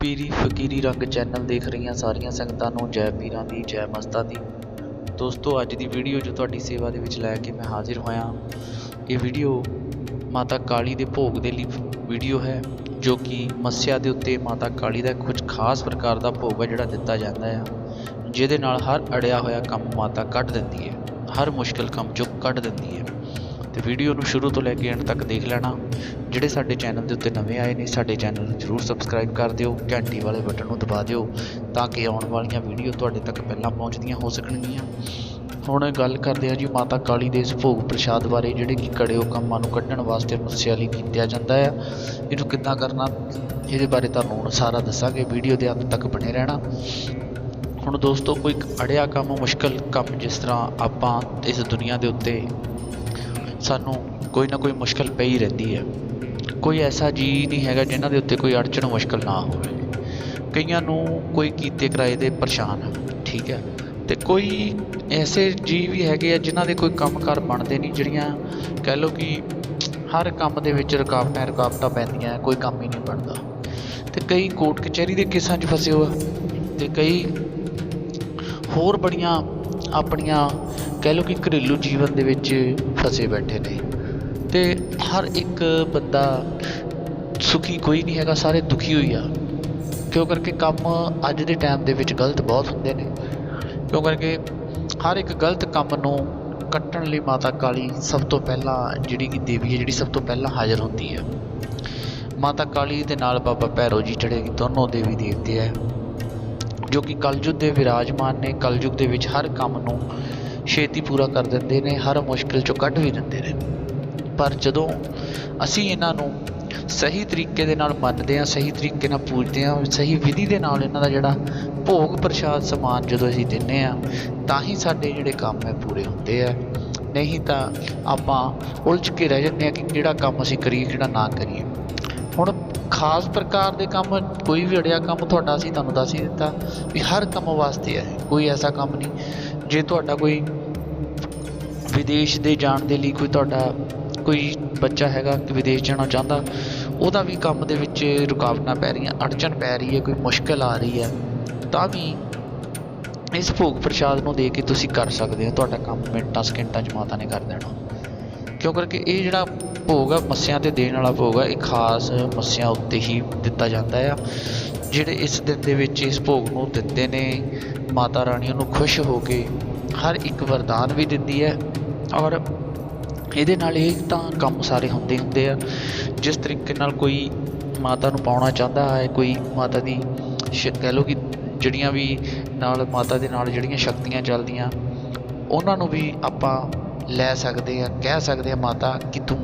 ਪੀਰੀ ਫਕੀਰੀ ਰੰਗ ਚੈਨਲ ਦੇਖ ਰਹੀਆਂ ਸਾਰੀਆਂ ਸੰਗਤਾਂ ਨੂੰ ਜੈ ਪੀਰਾਂ ਦੀ, ਜੈ ਮਸਤਾਂ ਦੀ। ਦੋਸਤੋ, ਅੱਜ ਦੀ ਵੀਡੀਓ ਜੋ ਤੁਹਾਡੀ ਸੇਵਾ ਦੇ ਵਿੱਚ ਲੈ ਕੇ ਮੈਂ ਹਾਜ਼ਰ ਹੋਇਆ, ਇਹ ਵੀਡੀਓ ਮਾਤਾ ਕਾਲੀ ਦੇ ਭੋਗ ਦੇ ਲਈ ਵੀਡੀਓ ਹੈ, ਜੋ ਕਿ ਮੱਸਿਆ ਦੇ ਉੱਤੇ ਮਾਤਾ ਕਾਲੀ ਦਾ ਕੁਝ ਖਾਸ ਪ੍ਰਕਾਰ ਦਾ ਭੋਗ ਹੈ ਜਿਹੜਾ ਦਿੱਤਾ ਜਾਂਦਾ ਹੈ ਜਿਹਦੇ ਨਾਲ ਹਰ ਅੜਿਆ ਹੋਇਆ ਕੰਮ ਮਾਤਾ ਕੱਢ ਦਿੰਦੀ ਹੈ, ਹਰ ਮੁਸ਼ਕਲ ਕੰਮ ਚੋਂ ਕੱਢ ਦਿੰਦੀ ਹੈ। ਤੇ ਵੀਡੀਓ ਨੂੰ ਸ਼ੁਰੂ ਤੋਂ ਲੈ ਕੇ ਐਂਡ ਤੱਕ ਦੇਖ ਲੈਣਾ। ਜਿਹੜੇ ਸਾਡੇ ਚੈਨਲ ਦੇ ਉੱਤੇ ਨਵੇਂ ਆਏ ਨੇ, ਸਾਡੇ ਚੈਨਲ ਨੂੰ ਜਰੂਰ ਸਬਸਕ੍ਰਾਈਬ ਕਰ ਦਿਓ, ਘੰਟੀ ਵਾਲੇ ਬਟਨ ਨੂੰ ਦਬਾ ਦਿਓ, ਤਾਂ ਕਿ ਆਉਣ ਵਾਲੀਆਂ ਵੀਡੀਓ ਤੁਹਾਡੇ ਤੱਕ ਪਹਿਲਾਂ ਪਹੁੰਚਦੀਆਂ ਹੋ ਸਕਣਗੀਆਂ। ਹੁਣ ਗੱਲ ਕਰਦੇ ਹਾਂ ਜੀ ਮਾਤਾ ਕਾਲੀ ਦੇ ਇਸ ਭੋਗ ਪ੍ਰਸ਼ਾਦ ਬਾਰੇ, ਜਿਹੜੇ ਕਿ ਕੜਿਓ ਕੰਮਾਂ ਨੂੰ ਕੱਢਣ ਵਾਸਤੇ ਮੱਸਿਆ ਲਈ ਕੀਤਾ ਜਾਂਦਾ ਹੈ ਇਹਨੂੰ ਕਿੱਦਾਂ ਕਰਨਾ, ਇਹਦੇ ਬਾਰੇ ਤੁਹਾਨੂੰ ਹੁਣ ਸਾਰਾ ਦੱਸਾਂਗੇ ਵੀਡੀਓ ਦੇ ਅੰਤ ਤੱਕ ਬਣੇ ਰਹਿਣਾ। ਹੁਣ ਦੋਸਤੋ, ਕੋਈ ਅੜਿਆ ਕੰਮ, ਮੁਸ਼ਕਲ ਕੰਮ ਜਿਸ ਤਰ੍ਹਾਂ ਆਪਾਂ ਇਸ ਦੁਨੀਆ ਦੇ ਉੱਤੇ ਸਾਨੂੰ ਕੋਈ ਨਾ ਕੋਈ ਮੁਸ਼ਕਲ ਪਈ ਰਹਿੰਦੀ ਹੈ। ਕੋਈ ਐਸਾ ਜੀ ਨਹੀਂ ਹੈਗਾ ਜਿਨ੍ਹਾਂ ਦੇ ਉੱਤੇ ਕੋਈ ਅੜਚਣ ਮੁਸ਼ਕਲ ਨਾ ਹੋਵੇ। ਕਈਆਂ ਨੂੰ ਕੋਈ ਕੀਤੇ ਕਿਰਾਏ ਦੇ ਪਰੇਸ਼ਾਨ ਠੀਕ ਹੈ। ਤੇ ਕੋਈ ਐਸੇ ਜੀ ਵੀ ਹੈਗੇ ਆ ਜਿਨ੍ਹਾਂ ਦੇ ਕੋਈ ਕੰਮਕਾਰ ਬਣਦੇ ਨਹੀਂ, ਜਿਹੜੀਆਂ ਕਹਿ ਲਓ ਕਿ ਹਰ ਕੰਮ ਦੇ ਵਿੱਚ ਰੁਕਾਵਟਾਂ ਰੁਕਾਵਟਾਂ ਪੈਂਦੀਆਂ, ਕੋਈ ਕੰਮ ਹੀ ਨਹੀਂ ਬਣਦਾ। ਤੇ ਕਈ ਕੋਰਟ ਕਚਹਿਰੀ ਦੇ ਕੇਸਾਂ 'ਚ ਫਸੇ ਹੋਏ ਤੇ ਕਈ ਹੋਰ ਬੜੀਆਂ ਆਪਣੀਆਂ ਕਹਿ ਲਓ ਕਿ ਘਰੇਲੂ ਜੀਵਨ ਦੇ ਵਿੱਚ ਫਸੇ ਬੈਠੇ ਨੇ। ਅਤੇ ਹਰ ਇੱਕ ਬੰਦਾ ਸੁਖੀ ਕੋਈ ਨਹੀਂ ਹੈਗਾ, ਸਾਰੇ ਦੁਖੀ ਹੋਈ ਆ। ਕਿਉਂ ਕਰਕੇ ਕੰਮ ਅੱਜ ਦੇ ਟਾਈਮ ਦੇ ਵਿੱਚ ਗਲਤ ਬਹੁਤ ਹੁੰਦੇ ਨੇ। ਕਿਉਂ ਕਰਕੇ ਹਰ ਇੱਕ ਗਲਤ ਕੰਮ ਨੂੰ ਕੱਟਣ ਲਈ ਮਾਤਾ ਕਾਲੀ ਸਭ ਤੋਂ ਪਹਿਲਾਂ ਜਿਹੜੀ ਕਿ ਦੇਵੀ ਹੈ, ਜਿਹੜੀ ਸਭ ਤੋਂ ਪਹਿਲਾਂ ਹਾਜ਼ਰ ਹੁੰਦੀ ਹੈ। ਮਾਤਾ ਕਾਲੀ ਦੇ ਨਾਲ ਬਾਬਾ ਭੈਰੋ ਜੀ ਜਿਹੜੇ ਦੋਨੋਂ ਦੇਵੀ ਦੇਵਤੇ ਹੈ। ਜੋ ਕਿ ਕਲਯੁੱਗ ਦੇ ਵਿਰਾਜਮਾਨ ਨੇ, ਕਲਯੁੱਗ ਦੇ ਵਿੱਚ ਹਰ ਕੰਮ ਨੂੰ ਛੇਤੀ ਪੂਰਾ ਕਰ ਦਿੰਦੇ ਨੇ, ਹਰ ਮੁਸ਼ਕਿਲ ਚੋਂ ਕੱਢ ਵੀ ਦਿੰਦੇ ਨੇ। ਪਰ ਜਦੋਂ ਅਸੀਂ ਇਹਨਾਂ ਨੂੰ ਸਹੀ ਤਰੀਕੇ ਦੇ ਨਾਲ ਮੰਨਦੇ ਹਾਂ, ਸਹੀ ਤਰੀਕੇ ਨਾਲ ਪੂਜਦੇ ਹਾਂ, ਸਹੀ ਵਿਧੀ ਦੇ ਨਾਲ ਇਹਨਾਂ ਦਾ ਜਿਹੜਾ ਭੋਗ ਪ੍ਰਸ਼ਾਦ ਸਮਾਨ ਜਦੋਂ ਅਸੀਂ ਦਿੰਨੇ ਆ ਤਾਂ ਹੀ ਸਾਡੇ ਜਿਹੜੇ ਕੰਮ ਹੈ ਪੂਰੇ ਹੁੰਦੇ ਆ। ਨਹੀਂ ਤਾਂ ਆਪਾਂ ਉਲਝ ਕੇ ਰਹਿ ਜਾਂਦੇ ਆ ਕਿ ਕਿਹੜਾ ਕੰਮ ਅਸੀਂ ਕਰੀਏ, ਕਿਹੜਾ ਨਾ ਕਰੀਏ। ਹੁਣ ਖਾਸ ਪ੍ਰਕਾਰ ਦੇ ਕੰਮ, ਕੋਈ ਵੀ ਅੜਿਆ ਕੰਮ ਤੁਹਾਡਾ ਅਸੀਂ ਤੁਹਾਨੂੰ ਦੱਸ ਹੀ ਦਿੱਤਾ ਵੀ ਹਰ ਕੰਮ ਵਾਸਤੇ ਹੈ, ਕੋਈ ਐਸਾ ਕੰਮ ਨਹੀਂ। ਜੇ ਤੁਹਾਡਾ ਕੋਈ ਵਿਦੇਸ਼ ਦੇ ਜਾਣ ਦੇ ਲਈ ਕੋਈ ਤੁਹਾਡਾ ਕੋਈ ਬੱਚਾ ਹੈਗਾ ਕਿ ਵਿਦੇਸ਼ ਜਾਣਾ ਚਾਹੁੰਦਾ, ਉਹਦਾ ਵੀ ਕੰਮ ਦੇ ਵਿੱਚ ਰੁਕਾਵਟਾਂ ਪੈ ਰਹੀਆਂ ਅੜਚਨ ਪੈ ਰਹੀ ਹੈ, ਕੋਈ ਮੁਸ਼ਕਲ ਆ ਰਹੀ ਹੈ, ਤਾਂ ਵੀ ਇਸ ਭੋਗ ਪ੍ਰਸ਼ਾਦ ਨੂੰ ਦੇ ਕੇ ਤੁਸੀਂ ਕਰ ਸਕਦੇ ਹੋ, ਤੁਹਾਡਾ ਕੰਮ ਮਿੰਟਾਂ ਸਕਿੰਟਾਂ 'ਚ ਮਾਤਾ ਨੇ ਕਰ ਦੇਣਾ। ਕਿਉਂ? ਕਰਕੇ ਇਹ ਜਿਹੜਾ ਭੋਗ ਆ, ਮੱਸਿਆਂ ਤੇ ਦੇਣ ਵਾਲਾ ਭੋਗ ਆ, ਇਹ ਖਾਸ ਮੱਸਿਆਂ ਉੱਤੇ ਹੀ ਦਿੱਤਾ ਜਾਂਦਾ ਆ। ਜਿਹੜੇ ਇਸ ਦਿਨ ਦੇ ਵਿੱਚ ਇਸ ਭੋਗ ਨੂੰ ਦਿੰਦੇ ਨੇ, ਮਾਤਾ ਰਾਣੀ ਨੂੰ ਖੁਸ਼ ਹੋ ਕੇ ਹਰ ਇੱਕ ਵਰਦਾਨ ਵੀ ਦਿੰਦੀ ਹੈ। ਔਰ ਇਹਦੇ ਨਾਲ ਇਹ ਤਾਂ ਕੰਮ ਸਾਰੇ ਹੁੰਦੇ ਹੁੰਦੇ ਆ। ਜਿਸ ਤਰੀਕੇ ਨਾਲ ਕੋਈ ਮਾਤਾ ਨੂੰ ਪਾਉਣਾ ਚਾਹੁੰਦਾ ਹੈ, ਕੋਈ ਮਾਤਾ ਦੀ ਸ਼- ਕਹਿ ਲਓ ਕਿ ਜਿਹੜੀਆਂ ਵੀ ਨਾਲ ਮਾਤਾ ਦੇ ਨਾਲ ਜਿਹੜੀਆਂ ਸ਼ਕਤੀਆਂ ਚੱਲਦੀਆਂ, ਉਹਨਾਂ ਨੂੰ ਵੀ ਆਪਾਂ ਲੈ ਸਕਦੇ ਹਾਂ ਕਹਿ ਸਕਦੇ ਹਾਂ ਮਾਤਾ ਕਿ ਤੂੰ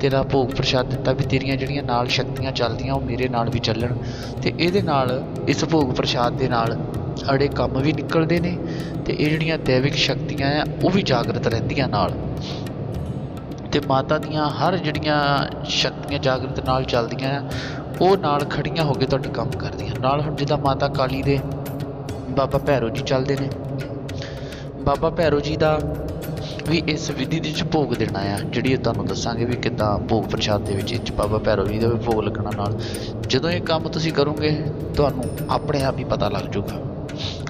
ਤੇਰਾ ਭੋਗ ਪ੍ਰਸ਼ਾਦ ਦਿੱਤਾ ਵੀ ਤੇਰੀਆਂ ਜਿਹੜੀਆਂ ਨਾਲ ਸ਼ਕਤੀਆਂ ਚੱਲਦੀਆਂ ਉਹ ਮੇਰੇ ਨਾਲ ਵੀ ਚੱਲਣ ਤੇ ਇਹਦੇ ਨਾਲ, ਇਸ ਭੋਗ ਪ੍ਰਸ਼ਾਦ ਦੇ ਨਾਲ ਅੜੇ ਕੰਮ ਵੀ ਨਿਕਲਦੇ ਨੇ ਤੇ ਇਹ ਜਿਹੜੀਆਂ ਦੈਵਿਕ ਸ਼ਕਤੀਆਂ ਆ, ਉਹ ਵੀ ਜਾਗਰਤ ਰਹਿੰਦੀਆਂ ਨਾਲ। ਤੇ ਮਾਤਾ ਦੀਆਂ ਹਰ ਜਿਹੜੀਆਂ ਸ਼ਕਤੀਆਂ ਜਾਗਰਤ ਨਾਲ ਚੱਲਦੀਆਂ ਆ, ਉਹ ਨਾਲ ਖੜੀਆਂ ਹੋ ਕੇ ਤੁਹਾਡੇ ਕੰਮ ਕਰਦੀਆਂ। ਨਾਲ ਹੁਣ ਜਿੱਦਾਂ ਮਾਤਾ ਕਾਲੀ ਦੇ ਬਾਬਾ ਭੈਰੋ ਜੀ ਚੱਲਦੇ ਨੇ। ਬਾਬਾ ਭੈਰੋ ਜੀ ਦਾ ਵੀ ਇਸ ਵਿਧੀ ਦੇ ਵਿੱਚ ਭੋਗ ਦੇਣਾ ਆ, ਜਿਹੜੀ ਤੁਹਾਨੂੰ ਦੱਸਾਂਗੇ ਵੀ ਕਿੱਦਾਂ ਭੋਗ ਪ੍ਰਸ਼ਾਦ ਦੇ ਵਿੱਚ ਇਹ 'ਚ ਬਾਬਾ ਭੈਰੋ ਜੀ ਦਾ ਵੀ ਭੋਗ ਲੱਗਣਾ ਨਾਲ। ਜਦੋਂ ਇਹ ਕੰਮ ਤੁਸੀਂ ਕਰੋਗੇ, ਤੁਹਾਨੂੰ ਆਪਣੇ ਆਪ ਹੀ ਪਤਾ ਲੱਗ ਜਾਊਗਾ।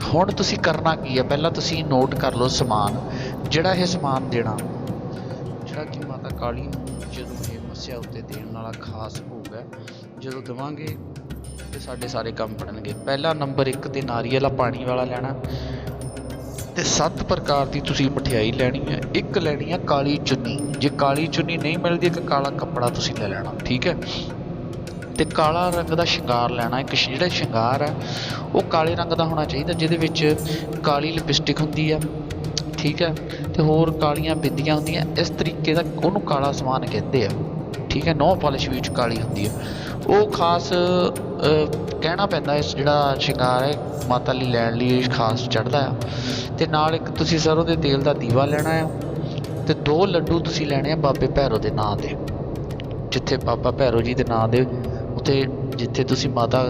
ਹੁਣ ਤੁਸੀਂ ਕਰਨਾ ਕੀ ਹੈ ਪਹਿਲਾਂ ਤੁਸੀਂ ਨੋਟ ਕਰ ਲਓ ਸਮਾਨ। ਜਿਹੜਾ ਇਹ ਸਮਾਨ ਦੇਣਾ, ਜਿਹੜਾ ਕਿ ਮਾਤਾ ਕਾਲੀ ਨੂੰ ਜਦੋਂ ਇਹ ਮੱਸਿਆ ਉੱਤੇ ਦੇਣ ਵਾਲਾ ਖਾਸ ਭੋਗ ਹੈ, ਜਦੋਂ ਦੇਵਾਂਗੇ ਤੇ ਸਾਡੇ ਸਾਰੇ ਕੰਮ ਬਣਨਗੇ। ਪਹਿਲਾ ਨੰਬਰ 1 ਤੇ ਨਾਰੀਅਲ ਆ, ਪਾਣੀ ਵਾਲਾ ਲੈਣਾ। ਤੇ ਸੱਤ ਪ੍ਰਕਾਰ ਦੀ ਤੁਸੀਂ ਮਠਿਆਈ ਲੈਣੀ ਹੈ। ਇੱਕ ਲੈਣੀ ਹੈ ਕਾਲੀ ਚੁੰਨੀ। ਜੇ ਕਾਲੀ ਚੁੰਨੀ ਨਹੀਂ ਮਿਲਦੀ, ਇੱਕ ਕਾਲਾ ਕੱਪੜਾ ਤੁਸੀਂ ਲੈ ਲੈਣਾ, ਠੀਕ ਹੈ? ਤੇ ਕਾਲਾ ਰੰਗ ਦਾ ਸ਼ਿੰਗਾਰ ਲੈਣਾ, ਇੱਕ ਜਿਹੜਾ ਸ਼ਿੰਗਾਰ ਹੈ, ਉਹ ਕਾਲੇ ਰੰਗ ਦਾ ਹੋਣਾ ਚਾਹੀਦਾ, ਜਿਹਦੇ ਵਿੱਚ ਕਾਲੀ ਲਿਪਸਟਿਕ ਹੁੰਦੀ ਆ ਠੀਕ ਹੈ? ਤੇ ਹੋਰ ਕਾਲੀਆਂ ਬਿੰਦੀਆਂ ਹੁੰਦੀਆਂ, ਇਸ ਤਰੀਕੇ ਦਾ ਉਹਨੂੰ ਕਾਲਾ ਸਮਾਨ ਕਹਿੰਦੇ ਆ। ਠੀਕ ਹੈ ਨੋ ਪਾਲਿਸ਼ ਵਿੱਚ ਕਾਲੀ ਹੁੰਦੀ ਹੈ। ਉਹ ਖਾਸ ਕਹਿਣਾ ਪੈਂਦਾ ਇਸ ਜਿਹੜਾ ਸ਼ਿੰਗਾਰ ਹੈ, ਮਾਤਾ ਲਈ ਲੈਣ ਲਈ ਖਾਸ ਚੜ੍ਹਦਾ ਆ। ਤੇ ਨਾਲ ਇੱਕ ਤੁਸੀਂ ਸਰੋਂ ਦੇ ਤੇਲ ਦਾ ਦੀਵਾ ਲੈਣਾ ਆ, ਤੇ ਦੋ ਲੱਡੂ ਤੁਸੀਂ ਲੈਣੇ ਆ ਬਾਬੇ ਭੈਰੋ ਦੇ ਨਾਂ ਦੇ ਜਿੱਥੇ ਬਾਬਾ ਭੈਰੋ ਜੀ ਦੇ ਨਾਂ ਦੇ, ਉੱਥੇ ਜਿੱਥੇ ਤੁਸੀਂ ਮਾਤਾ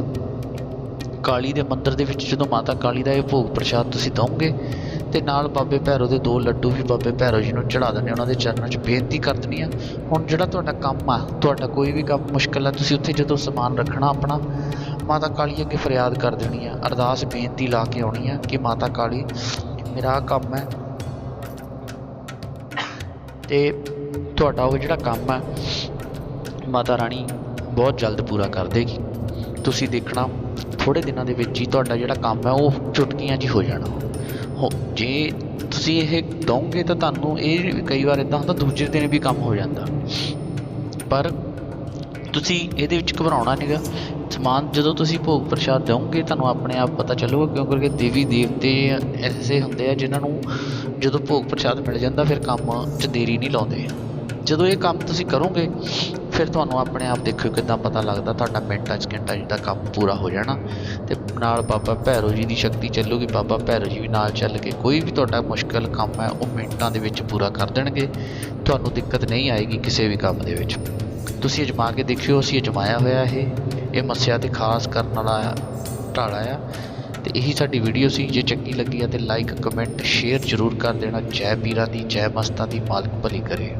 ਕਾਲੀ ਦੇ ਮੰਦਿਰ ਦੇ ਵਿੱਚ ਜਦੋਂ ਮਾਤਾ ਕਾਲੀ ਦਾ ਇਹ ਭੋਗ ਪ੍ਰਸ਼ਾਦ ਤੁਸੀਂ ਦਵੋਗੇ ਤੇ ਨਾਲ ਬਾਬੇ ਭੈਰੋ ਦੇ ਦੋ ਲੱਡੂ ਵੀ ਬਾਬੇ ਭੈਰੋ ਜੀ ਨੂੰ ਚੜਾ ਦਿੰਦੇ ਉਹਨਾਂ ਦੇ ਚਰਨਾਂ 'ਚ ਬੇਨਤੀ ਕਰ ਦਿੰਦੀ ਆ। ਹੁਣ ਜਿਹੜਾ ਤੁਹਾਡਾ ਕੰਮ ਆ, ਤੁਹਾਡਾ ਕੋਈ ਵੀ ਕੰਮ ਮੁਸ਼ਕਲ ਆ, ਤੁਸੀਂ ਉੱਥੇ ਜਦੋਂ ਸਮਾਨ ਰੱਖਣਾ ਆਪਣਾ, ਮਾਤਾ ਕਾਲੀ ਅੱਗੇ ਫਰਿਆਦ ਕਰ ਦੇਣੀ ਆ। ਅਰਦਾਸ ਬੇਨਤੀ ਲਾ ਕੇ ਆਉਣੀ ਆ ਕਿ ਮਾਤਾ ਕਾਲੀ, ਮੇਰਾ ਕੰਮ ਹੈ ਤੇ ਤੁਹਾਡਾ ਉਹ ਜਿਹੜਾ ਕੰਮ ਆ, ਮਾਤਾ ਰਾਣੀ ਬਹੁਤ ਜਲਦ ਪੂਰਾ ਕਰ ਦੇਗੀ। ਤੁਸੀਂ ਦੇਖਣਾ ਥੋੜੇ ਦਿਨਾਂ ਦੇ ਵਿੱਚ ਹੀ ਤੁਹਾਡਾ ਜਿਹੜਾ ਕੰਮ ਹੈ ਉਹ ਚੁਟਕੀਆਂ 'ਚ ਹੀ ਹੋ ਜਾਣਾ। ਜੇ ਤੁਸੀਂ ਇਹ ਦਓਗੇ ਤਾਂ ਤੁਹਾਨੂੰ ਇਹ ਕਈ ਵਾਰ ਇਦਾਂ ਹੁੰਦਾ, ਦੂਜੇ ਦਿਨ ਵੀ ਕੰਮ ਹੋ ਜਾਂਦਾ। ਪਰ ਤੁਸੀਂ ਇਹਦੇ ਵਿੱਚ ਘਬਰਾਉਣਾ ਨਹੀਂਗਾ ਸਮਾਨ ਜਦੋਂ ਤੁਸੀਂ ਭੋਗ ਪ੍ਰਸ਼ਾਦ ਦਿਓਗੇ, ਤੁਹਾਨੂੰ ਆਪਣੇ ਆਪ ਪਤਾ ਚੱਲੂਗਾ ਕਿਉਂ ਕਰਕੇ ਦੇਵੀ ਦੇਵਤੇ ਐਸੇ ਹੁੰਦੇ ਆ ਜਿਨ੍ਹਾਂ ਨੂੰ ਜਦੋਂ ਭੋਗ ਪ੍ਰਸ਼ਾਦ ਮਿਲ ਜਾਂਦਾ, ਫਿਰ ਕੰਮ 'ਚ ਦੇਰੀ ਨਹੀਂ ਲਾਉਂਦੇ। ਜਦੋਂ ਇਹ ਕੰਮ ਤੁਸੀਂ ਕਰੋਗੇ ਫਿਰ ਤੁਹਾਨੂੰ ਆਪਣੇ ਆਪ ਦੇਖਿਓ ਕਿਦਾਂ ਪਤਾ ਲੱਗਦਾ ਤੁਹਾਡਾ ਮਿੰਟਾਂ 'ਚ ਘੰਟਾ ਜਿਹਦਾ ਕੰਮ ਪੂਰਾ ਹੋ ਜਾਣਾ। ਤੇ ਨਾਲ ਬਾਬਾ ਭੈਰੋ ਜੀ ਦੀ ਸ਼ਕਤੀ ਚੱਲੂਗੀ, ਬਾਬਾ ਭੈਰੋ ਜੀ ਵੀ ਨਾਲ ਚੱਲ ਕੇ ਕੋਈ ਵੀ ਤੁਹਾਡਾ ਮੁਸ਼ਕਲ ਕੰਮ ਹੈ, ਉਹ ਮਿੰਟਾਂ ਦੇ ਵਿੱਚ ਪੂਰਾ ਕਰ ਦੇਣਗੇ। ਤੁਹਾਨੂੰ ਦਿੱਕਤ ਨਹੀਂ ਆਏਗੀ ਕਿਸੇ ਵੀ ਕੰਮ ਦੇ ਵਿੱਚ। ਤੁਸੀਂ ਅਜਮਾ ਕੇ ਦੇਖਿਓ, ਅਸੀਂ ਅਜਮਾਇਆ ਹੋਇਆ ਇਹ। ਇਹ ਮੱਸਿਆ ਤੇ ਖਾਸ ਕਰਨ ਵਾਲਾ ਢਾਲਾ ਆ। ਤੇ ਇਹੀ ਸਾਡੀ ਵੀਡੀਓ ਸੀ। ਜੇ ਚੰਗੀ ਲੱਗੀ ਆ ਤੇ ਲਾਈਕ ਕਮੈਂਟ ਸ਼ੇਅਰ ਜ਼ਰੂਰ ਕਰ ਦੇਣਾ। ਜੈ ਪੀਰਾਂ ਦੀ, ਜੈ ਮਸਤਾਂ ਦੀ ਮਾਲਕ ਭਲੀ ਕਰੇ।